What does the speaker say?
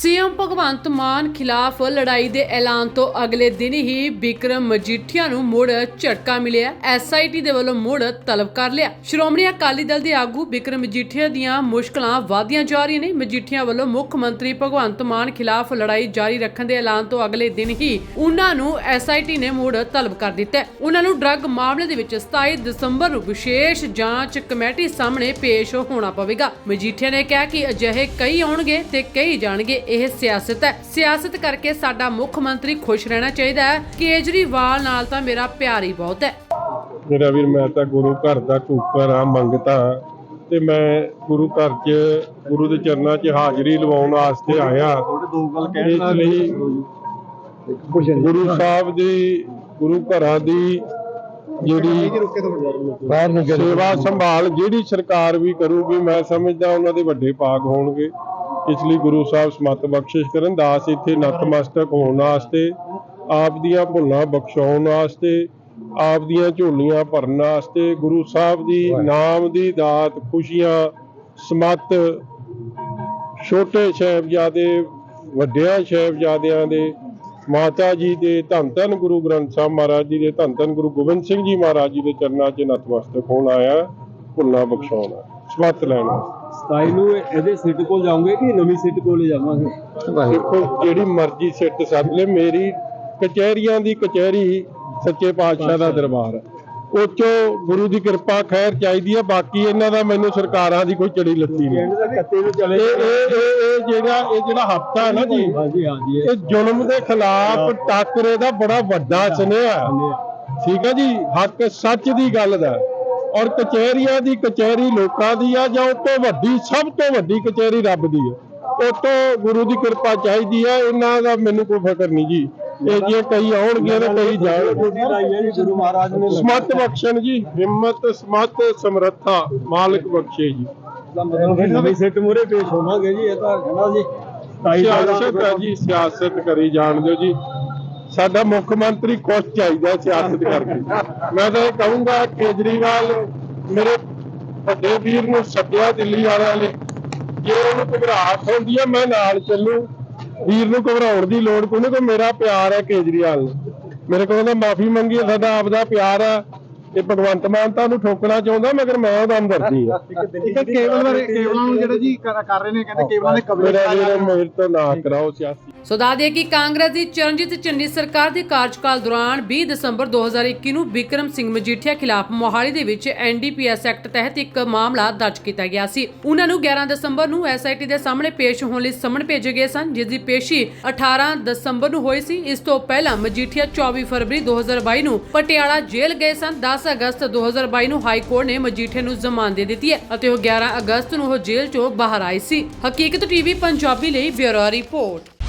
CM Bhagwant Mann ਖਿਲਾਫ ਲੜਾਈ ਦੇ ਐਲਾਨ ਤੋਂ ਅਗਲੇ ਦਿਨ ਹੀ ਵਿਕਰਮ ਮਜੀਠੀਆ ਨੂੰ ਮੁੜ ਝਟਕਾ ਮਿਲਿਆ। ਐਸਆਈਟੀ ਦੇ ਵੱਲੋਂ ਮੁੜ ਤਲਬ ਕਰ ਲਿਆ। ਸ਼੍ਰੋਮਣੀ ਅਕਾਲੀ ਦਲ ਦੇ ਆਗੂ ਵਿਕਰਮ ਮਜੀਠੀਆ ਦੀਆਂ ਮੁਸ਼ਕਲਾਂ ਵਧਦੀਆਂ ਜਾ ਰਹੀਆਂ ਨੇ। ਮਜੀਠੀਆ ਵੱਲੋਂ ਮੁੱਖ ਮੰਤਰੀ ਭਗਵੰਤ ਮਾਨ ਖਿਲਾਫ ਲੜਾਈ ਜਾਰੀ ਰੱਖਣ ਦੇ ਐਲਾਨ ਤੋਂ ਅਗਲੇ ਦਿਨ ਹੀ ਉਹਨਾਂ ਨੂੰ ਐਸਆਈਟੀ ਨੇ ਮੁੜ ਤਲਬ ਕਰ ਦਿੱਤਾ ਉਹਨਾਂ ਨੂੰ ਡਰੱਗ ਮਾਮਲੇ ਦੇ ਵਿੱਚ 27 ਦਸੰਬਰ ਨੂੰ ਵਿਸ਼ੇਸ਼ ਜਾਂਚ ਕਮੇਟੀ ਸਾਹਮਣੇ ਪੇਸ਼ ਹੋਣਾ ਪਵੇਗਾ। ਮਜੀਠੀਆ ਨੇ ਕਿਹਾ ਕਿ ਅਜਿਹੇ ਕਈ ਆਉਣਗੇ ਤੇ ਕਈ ਜਾਣਗੇ। ਇਹ ਸਿਆਸਤ ਹੈ। ਸਿਆਸਤ ਕਰਕੇ ਸਾਡਾ ਮੁੱਖ ਮੰਤਰੀ ਖੁਸ਼ ਰਹਿਣਾ ਚਾਹੀਦਾ ਹੈ। ਕੇਜਰੀਵਾਲ ਨਾਲ ਤਾਂ ਮੇਰਾ ਪਿਆਰ ਹੀ ਬਹੁਤ ਹੈ। ਮੇਰਾ ਵੀਰ ਮੈਂ ਤਾਂ ਗੁਰੂ ਘਰ ਦਾ ਕੂਕਰ ਆ ਮੰਗਤਾ ਤੇ ਮੈਂ ਗੁਰੂ ਘਰ 'ਚ ਗੁਰੂ ਦੇ ਚਰਨਾਂ 'ਚ ਹਾਜ਼ਰੀ ਲਵਾਉਣ ਵਾਸਤੇ ਆਇਆ। ਦੋ ਗੱਲ ਇਸ ਲਈ ਗੁਰੂ ਸਾਹਿਬ ਦੀ ਗੁਰੂ ਘਰਾਂ ਦੀ ਜਿਹੜੀ ਬਾਹਰ ਨੂੰ ਸੇਵਾ ਸੰਭਾਲ ਜਿਹੜੀ ਸਰਕਾਰ ਵੀ ਕਰੂਗੀ ਮੈਂ ਸਮਝਦਾ ਉਹਨਾਂ ਦੇ ਵੱਡੇ ਭਾਗ ਹੋਣਗੇ। ਇਸ ਲਈ ਗੁਰੂ ਸਾਹਿਬ ਸਮਤ ਬਖਸ਼ਿਸ਼ ਕਰਨ ਦਾਸ ਇੱਥੇ ਨਤਮਸਤਕ ਹੋਣ ਵਾਸਤੇ ਆਪ ਦੀਆਂ ਭੁੱਲਾਂ ਬਖਸ਼ਾਉਣ ਵਾਸਤੇ ਆਪ ਦੀਆਂ ਝੋਲੀਆਂ ਭਰਨ ਵਾਸਤੇ ਗੁਰੂ ਸਾਹਿਬ ਦੀ ਨਾਮ ਦੀ ਦਾਤ ਖੁਸ਼ੀਆਂ ਸਮਤ ਛੋਟੇ ਸਾਹਿਬਜ਼ਾਦੇ ਵੱਡਿਆਂ ਸਾਹਿਬਜ਼ਾਦਿਆਂ ਦੇ ਮਾਤਾ ਜੀ ਦੇ ਧੰਨ ਧੰਨ ਗੁਰੂ ਗ੍ਰੰਥ ਸਾਹਿਬ ਮਹਾਰਾਜ ਜੀ ਦੇ ਧੰਨ ਧੰਨ ਗੁਰੂ ਗੋਬਿੰਦ ਸਿੰਘ ਜੀ ਮਹਾਰਾਜ ਜੀ ਦੇ ਚਰਨਾਂ 'ਚ ਨਤਮਸਤਕ ਹੋਣ ਆਇਆ ਭੁੱਲਾਂ ਬਖਸ਼ਾਉਣਾ ਸਮਤ ਲੈਣਾ ਸਤਾਈ ਨੂੰ ਇਹਦੇ ਸਿੱਟ ਕੋਲ ਜਾਓਗੇ ਕਿ ਨਵੀਂ ਸਿੱਟ ਕੋਲ ਜਾਵਾਂਗੇ? ਦੇਖੋ ਜਿਹੜੀ ਮਰਜ਼ੀ ਸਿੱਟ ਸੱਦ ਲੈ ਮੇਰੀ ਕਚਹਿਰੀਆਂ ਦੀ ਕਚਹਿਰੀ ਸੱਚੇ ਪਾਤਸ਼ਾਹ ਦਾ ਦਰਬਾਰ। ਹੈ ਉਹ 'ਚੋਂ ਗੁਰੂ ਦੀ ਕਿਰਪਾ ਖੈਰ ਚਾਹੀਦੀ ਹੈ ਬਾਕੀ ਇਹਨਾਂ ਦਾ ਮੈਨੂੰ ਸਰਕਾਰਾਂ ਦੀ ਕੋਈ ਚੜੀ ਲੱਤੀ ਨਹੀਂ। ਇਹ ਇਹ ਇਹ ਇਹ ਜਿਹੜਾ ਇਹ ਜਿਹੜਾ ਹਫਤਾ ਹੈ ਨਾ ਜੀ ਹਾਂਜੀ ਹਾਂਜੀ ਇਹ ਜ਼ੁਲਮ ਦੇ ਖਿਲਾਫ ਟਾਕਰੇ ਦਾ ਬੜਾ ਵੱਡਾ ਸੁਨੇਹਾ। ਠੀਕ ਹੈ ਜੀ ਹੱਕ ਸੱਚ ਦੀ ਗੱਲ ਦਾ। ਔਰ ਕਚਹਿਰੀਆਂ ਦੀ ਕਚਹਿਰੀ ਲੋਕਾਂ ਦੀ ਆ ਜਾਂ ਤੋਂ ਵੱਡੀ ਸਭ ਤੋਂ ਵੱਡੀ ਕਚਹਿਰੀ ਰੱਬ ਦੀ ਹੈ ਤੋਂ ਗੁਰੂ ਦੀ ਕਿਰਪਾ ਚਾਹੀਦੀ ਹੈ ਇਹਨਾਂ ਦਾ ਮੈਨੂੰ ਕੋਈ ਫਿਕਰ ਨਹੀਂ ਜੀ। ਇਹ ਜੇ ਕਈ ਆਉਣਗੇ ਤੇ ਕਈ ਜਾਣਗੇ ਗੁਰੂ ਮਹਾਰਾਜ ਨੇ ਸਮਤ ਬਖਸ਼ਣ ਜੀ ਹਿੰਮਤ ਸਮਤ ਸਮਰੱਥਾ ਮਾਲਕ ਬਖਸ਼ੇ ਜੀ। ਦਾ ਮਤਲਬ ਫਿਰ ਨਵੀਂ ਸਿੱਟ ਮੂਰੇ ਪੇਸ਼ ਹੋਵਾਂਗੇ ਜੀ ਇਹ ਤਾਂ ਕਹਿੰਦਾ ਜੀ। 27 ਸਿਆਸਤ ਹੈ ਜੀ ਸਿਆਸਤ ਕਰੀ ਜਾਣ ਦਿਓ ਜੀ। ਸਾਡਾ ਮੁੱਖ ਮੰਤਰੀ ਕੁਛ ਚਾਹੀਦਾ ਸਿਆਸਤ ਕਰਕੇ। ਮੈਂ ਤਾਂ ਇਹ ਕਹੂੰਗਾ, ਕੇਜਰੀਵਾਲ ਮੇਰੇ ਵੱਡੇ ਵੀਰ ਨੂੰ ਸੱਦਿਆ ਦਿੱਲੀ ਵਾਲਿਆਂ ਨੇ। ਜੇ ਉਹਨੂੰ ਘਬਰਾਹਟ ਹੁੰਦੀ ਹੈ ਮੈਂ ਨਾਲ ਚੱਲੂ। ਵੀਰ ਨੂੰ ਘਬਰਾਉਣ ਦੀ ਲੋੜ ਕੋਈ ਨਹੀਂ ਕੋਈ ਮੇਰਾ ਪਿਆਰ ਹੈ ਕੇਜਰੀਵਾਲ ਨੂੰ। ਮੇਰੇ ਕੋਲ ਤਾਂ ਮਾਫੀ ਮੰਗੀ ਸਾਡਾ ਆਪਦਾ ਪਿਆਰ ਹੈ ਇਹ ਭਗਵੰਤ ਮਾਨ ਤਾਂ ਉਹਨੂੰ ਠੋਕਣਾ ਚਾਹੁੰਦਾ ਮਗਰ ਮੈਂ ਉਹਦਾ ਅੰਦਰਦੀ ਆ ਇੱਕ ਕੇਬਲ ਬਾਰੇ ਕੇਬਲਾਂ ਨੂੰ ਜਿਹੜਾ ਜੀ ਕਰ ਰਹੇ ਨੇ ਕਹਿੰਦੇ ਕੇਬਲਾਂ ਦੇ ਕਬਜ਼ੇ ਮੇਰਾ ਮੇਰੇ ਤੋਂ ਨਾ ਕਰਾਓ ਸਿਆਸੀ। ਸੋ ਦੱਸ ਦਈਏ ਕਿ ਕਾਂਗਰਸ ਦੀ ਚਰਨਜੀਤ ਚੰਨੀ ਸਰਕਾਰ ਦੇ ਕਾਰਜਕਾਲ ਦੌਰਾਨ 20 ਦਸੰਬਰ 2021 ਨੂੰ ਵਿਕਰਮ ਸਿੰਘ ਮਜੀਠੀਆ ਖਿਲਾਫ ਮੋਹਾਲੀ ਦੇ ਵਿੱਚ ਐਨਡੀਪੀਐਸ ਐਕਟ ਤਹਿਤ ਇੱਕ ਮਾਮਲਾ ਦਰਜ ਕੀਤਾ ਗਿਆ ਸੀ। ਉਹਨਾਂ ਨੂੰ 11 ਦਸੰਬਰ ਨੂੰ ਐਸਆਈਟੀ ਦੇ ਸਾਹਮਣੇ ਪੇਸ਼ ਹੋਣ ਲਈ ਸਮਨ ਭੇਜੇ ਗਏ ਸਨ ਜਿਸ ਦੀ ਪੇਸ਼ੀ 18 ਦਸੰਬਰ ਨੂੰ ਹੋਈ ਸੀ। ਇਸ ਤੋਂ ਪਹਿਲਾਂ ਮਜੀਠੀਆ 24 ਫਰਵਰੀ 2022 ਨੂੰ ਪਟਿਆਲਾ ਜੇਲ੍ਹ ਗਏ ਸਨ। 10 ਅਗਸਤ 2022 ਨੂੰ ਹਾਈ ਕੋਰਟ ਨੇ ਮਜੀਠੇ ਨੂੰ ਜ਼ਮਾਨਤ ਦੇ ਦਿੱਤੀ ਹੈ ਅਤੇ ਉਹ 11 ਅਗਸਤ ਨੂੰ ਉਹ ਜੇਲ੍ਹ ਚੋਂ ਬਾਹਰ ਆਈ ਸੀ। ਹਕੀਕਤ ਟੀਵੀ, ਪੰਜਾਬੀ ਲਈ ਬਿਊਰੋ ਰਿਪੋਰਟ।